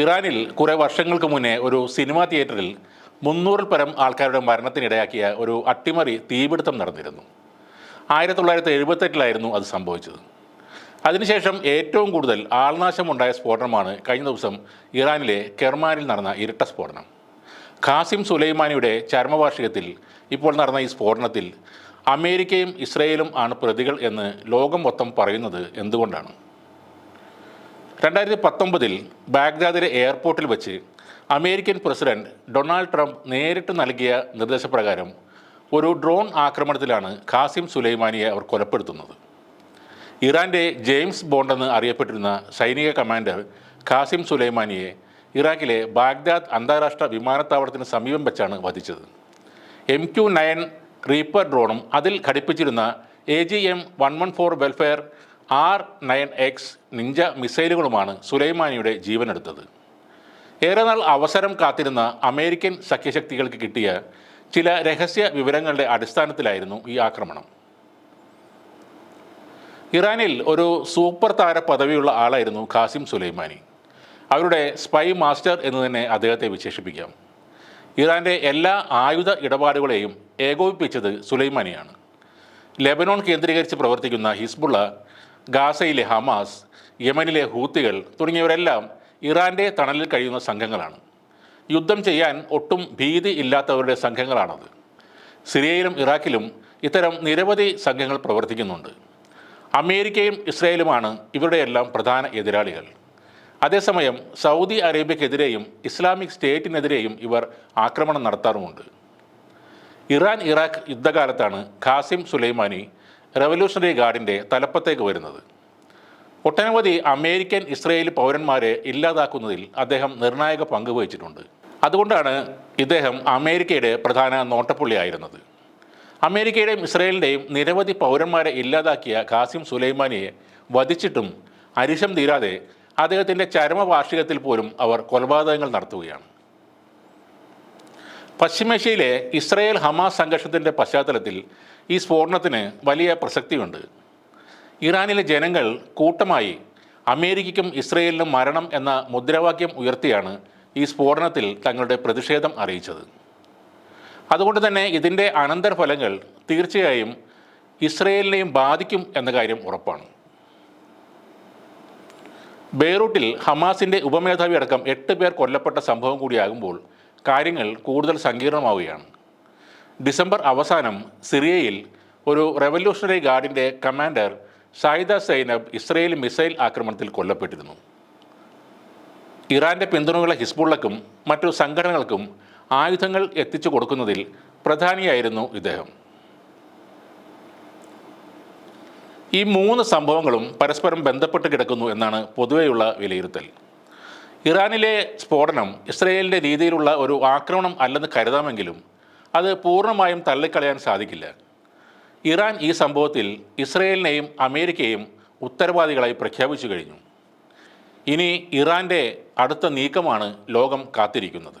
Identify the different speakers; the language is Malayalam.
Speaker 1: ഇറാനിൽ കുറേ വർഷങ്ങൾക്ക് മുന്നേ ഒരു സിനിമാ തിയേറ്ററിൽ മുന്നൂറിൽ പരം ആൾക്കാരുടെ മരണത്തിനിടയാക്കിയ ഒരു അട്ടിമറി തീപിടുത്തം നടന്നിരുന്നു. ആയിരത്തി തൊള്ളായിരത്തി എഴുപത്തെട്ടിലായിരുന്നു അത് സംഭവിച്ചത്. അതിനുശേഷം ഏറ്റവും കൂടുതൽ ആൾനാശമുണ്ടായ സ്ഫോടനമാണ് കഴിഞ്ഞ ദിവസം ഇറാനിലെ കെർമാനിൽ നടന്ന ഇരട്ട സ്ഫോടനം. ഖാസിം സുലൈമാനിയുടെ ചരമവാർഷികത്തിൽ ഇപ്പോൾ നടന്ന ഈ സ്ഫോടനത്തിൽ അമേരിക്കയും ഇസ്രയേലും ആണ് പ്രതികൾ എന്ന് ലോകം മൊത്തം പറയുന്നത് എന്തുകൊണ്ടാണ്? രണ്ടായിരത്തി പത്തൊമ്പതിൽ ബാഗ്ദാദിലെ എയർപോർട്ടിൽ വെച്ച് അമേരിക്കൻ പ്രസിഡന്റ് ഡൊണാൾഡ് ട്രംപ് നേരിട്ട് നൽകിയ നിർദ്ദേശപ്രകാരം ഒരു ഡ്രോൺ ആക്രമണത്തിലാണ് ഖാസിം സുലൈമാനിയെ അവർ കൊലപ്പെടുത്തുന്നത്. ഇറാന്റെ ജെയിംസ് ബോണ്ട് എന്ന് അറിയപ്പെട്ടിരുന്ന സൈനിക കമാൻഡർ ഖാസിം സുലൈമാനിയെ ഇറാഖിലെ ബാഗ്ദാദ് അന്താരാഷ്ട്ര വിമാനത്താവളത്തിന് സമീപം വെച്ചാണ് വധിച്ചത്. എം ക്യു നയൻ റീപ്പർ ഡ്രോണും അതിൽ ഘടിപ്പിച്ചിരുന്ന A G M one one four Hellfire R nine X ninja മിസൈലുകളുമാണ് സുലൈമാനിയുടെ ജീവനെടുത്തത്. ഏറെ നാൾ അവസരം കാത്തിരുന്ന അമേരിക്കൻ സഖ്യശക്തികൾക്ക് കിട്ടിയ ചില രഹസ്യ വിവരങ്ങളുടെ അടിസ്ഥാനത്തിലായിരുന്നു ഈ ആക്രമണം. ഇറാനിൽ ഒരു സൂപ്പർ താര പദവിയുള്ള ആളായിരുന്നു ഖാസിം സുലൈമാനി. അവരുടെ സ്പൈ മാസ്റ്റർ എന്ന് തന്നെ അദ്ദേഹത്തെ വിശേഷിപ്പിക്കാം. ഇറാന്റെ എല്ലാ ആയുധ ഇടപാടുകളെയും ഏകോപിപ്പിച്ചത് സുലൈമാനിയാണ്. ലെബനോൺ കേന്ദ്രീകരിച്ച് പ്രവർത്തിക്കുന്ന ഹിസ്ബുള്ള ഗാസയിലെ ഹമാസ് യമനിലെ ഹൂത്തികൾ തുടങ്ങിയവരെല്ലാം ഇറാന്റെ തണലിൽ കഴിയുന്ന സംഘങ്ങളാണ്. യുദ്ധം ചെയ്യാൻ ഒട്ടും ഭീതി ഇല്ലാത്തവരുടെ സംഘങ്ങളാണത്. സിറിയയിലും ഇറാഖിലും ഇത്തരം നിരവധി സംഘങ്ങൾ പ്രവർത്തിക്കുന്നുണ്ട്. അമേരിക്കയും ഇസ്രയേലുമാണ് ഇവരുടെയെല്ലാം പ്രധാന എതിരാളികൾ. അതേസമയം സൗദി അറേബ്യക്കെതിരെയും ഇസ്ലാമിക് സ്റ്റേറ്റിനെതിരെയും ഇവർ ആക്രമണം നടത്താറുമുണ്ട്. ഇറാൻ ഇറാഖ് യുദ്ധകാലത്താണ് ഖാസിം സുലൈമാനി റവല്യൂഷണറി ഗാർഡിന്റെ തലപ്പത്തേക്ക് വരുന്നത്. ഒട്ടനവധി അമേരിക്കൻ ഇസ്രയേലി പൗരന്മാരെ ഇല്ലാതാക്കുന്നതിൽ അദ്ദേഹം നിർണായക പങ്ക് വഹിച്ചിട്ടുണ്ട്. അതുകൊണ്ടാണ് ഇദ്ദേഹം അമേരിക്കയുടെ പ്രധാന നോട്ടപ്പുള്ളിയായിരുന്നത്. അമേരിക്കയുടെയും ഇസ്രയേലിന്റെയും നിരവധി പൗരന്മാരെ ഇല്ലാതാക്കിയ ഖാസിം സുലൈമാനിയെ വധിച്ചിട്ടും അരിശം തീരാതെ അദ്ദേഹത്തിന്റെ ചരമവാർഷികത്തിൽ പോലും അവർ കൊലപാതകങ്ങൾ നടത്തുകയാണ്. പശ്ചിമേഷ്യയിലെ ഇസ്രയേൽ ഹമാസ് സംഘർഷത്തിന്റെ പശ്ചാത്തലത്തിൽ ഈ സ്ഫോടനത്തിന് വലിയ പ്രസക്തിയുണ്ട്. ഇറാനിലെ ജനങ്ങൾ കൂട്ടമായി അമേരിക്കയ്ക്കും ഇസ്രയേലിനും മരണം എന്ന മുദ്രാവാക്യം ഉയർത്തിയാണ് ഈ സ്ഫോടനത്തിൽ തങ്ങളുടെ പ്രതിഷേധം അറിയിച്ചത്. അതുകൊണ്ട് തന്നെ ഇതിന്റെ അനന്തരഫലങ്ങൾ തീർച്ചയായും ഇസ്രയേലിനെയും ബാധിക്കും എന്ന കാര്യം ഉറപ്പാണ്. ബെയ്റൂട്ടിൽ ഹമാസിന്റെ ഉപമേധാവി അടക്കം എട്ട് പേർ കൊല്ലപ്പെട്ട സംഭവം കൂടിയാകുമ്പോൾ കാര്യങ്ങൾ കൂടുതൽ സങ്കീർണമാവുകയാണ്. ഡിസംബർ അവസാനം സിറിയയിൽ ഒരു റെവല്യൂഷണറി ഗാർഡിന്റെ കമാൻഡർ ഷായിദ സൈനബ് ഇസ്രയേൽ മിസൈൽ ആക്രമണത്തിൽ കൊല്ലപ്പെട്ടിരുന്നു. ഇറാന്റെ പിന്തുണയുള്ള ഹിസ്ബുള്ളക്കും മറ്റു സംഘടനകൾക്കും ആയുധങ്ങൾ എത്തിച്ചു കൊടുക്കുന്നതിൽ പ്രധാനിയായിരുന്നു ഇദ്ദേഹം. ഈ മൂന്ന് സംഭവങ്ങളും പരസ്പരം ബന്ധപ്പെട്ട് കിടക്കുന്നു എന്നാണ് പൊതുവെയുള്ള വിലയിരുത്തൽ. ഇറാനിലെ സ്ഫോടനം ഇസ്രയേലിന്റെ രീതിയിലുള്ള ഒരു ആക്രമണം അല്ലെന്ന് കരുതാമെങ്കിലും അത് പൂർണമായും തള്ളിക്കളയാൻ സാധിക്കില്ല. ഇറാൻ ഈ സംഭവത്തിൽ ഇസ്രയേലിനെയും അമേരിക്കയെയും ഉത്തരവാദികളായി പ്രഖ്യാപിച്ചു കഴിഞ്ഞു. ഇനി ഇറാന്റെ അടുത്ത നീക്കമാണ് ലോകം കാത്തിരിക്കുന്നത്.